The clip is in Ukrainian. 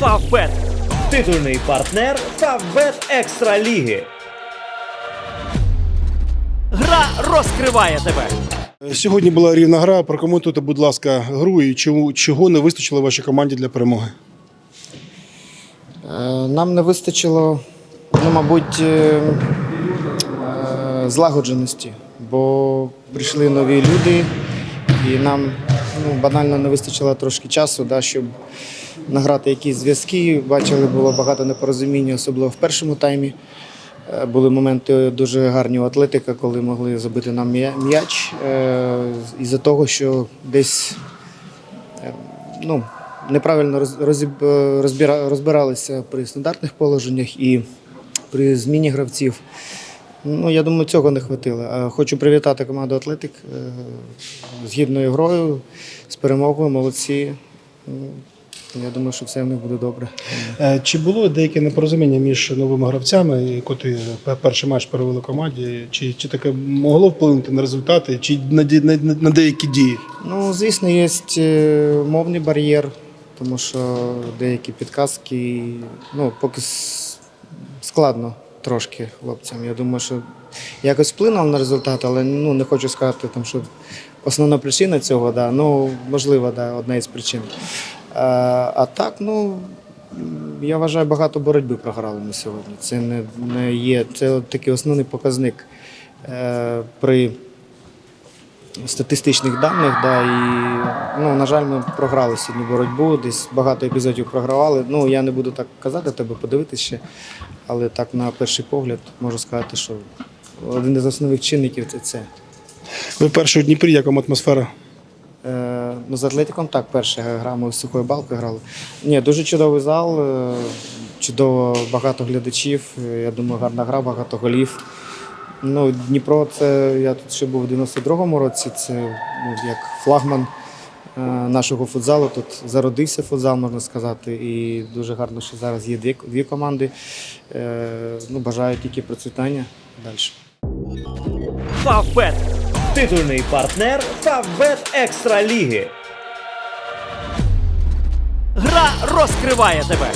Фавбет. Титульний партнер Фавбет Екстра Ліги. Гра розкриває тебе. Сьогодні була рівна гра. Прокоментуйте, будь ласка, гру і чому, чого не вистачило вашій команді для перемоги. Е, Нам не вистачило, ну, мабуть, е, е, злагодженості, бо прийшли нові люди, і нам ну, банально не вистачило трошки часу, да, щоб награти якісь зв'язки. Бачили, було багато непорозуміння, особливо в першому таймі. Е, Були моменти дуже гарні у атлетика, коли могли забити нам м'яч. Е, Із-за того, що десь ну, неправильно е, розбиралися при стандартних положеннях і при зміні гравців. Ну, я думаю, цього не хватило. Е, Хочу привітати команду Атлетик е, з гідною грою, з перемогою, молодці. Ну, Я думаю, що все в них буде добре. Е, Чи було деяке непорозуміння між новими гравцями, котрі перший матч перевели команді? Чи, чи таке могло вплинути на результати, чи на, на, на- деякі дії? Ну, звісно, є мовний бар'єр, тому що деякі підказки, ну, поки складно трошки хлопцям. Я думаю, що якось вплинуло на результат, але ну, не хочу сказати, там, що основна причина цього, да, ну, можливо, да, одна із причин. А, а так, ну, я вважаю, багато боротьби програли ми сьогодні. Це не, не є, це такий основний показник е, при статистичних даних, да, і ну, на жаль, ми програли сьогодні боротьбу, десь багато епізодів програвали. Ну, я не буду так казати, тебе подивитися ще, але так на перший погляд можу сказати, що один із основних чинників це це. Ви перший у Дніпрі, як вам атмосфера? Е, ну, з Атлетиком так, перша гра ми з сухою балкою грали. Ні, дуже чудовий зал, е, чудово багато глядачів. е, Я думаю, гарна гра, багато голів. Ну, Дніпро, це я тут ще був у 92-му році. Це ну, як флагман е, нашого футзалу. Тут зародився футзал, можна сказати. І дуже гарно, що зараз є дві, дві команди. Е, ну, бажаю тільки процвітання далі. Фавбет. Титульний партнер Фавбет Екстра Ліги. Гра розкриває тебе.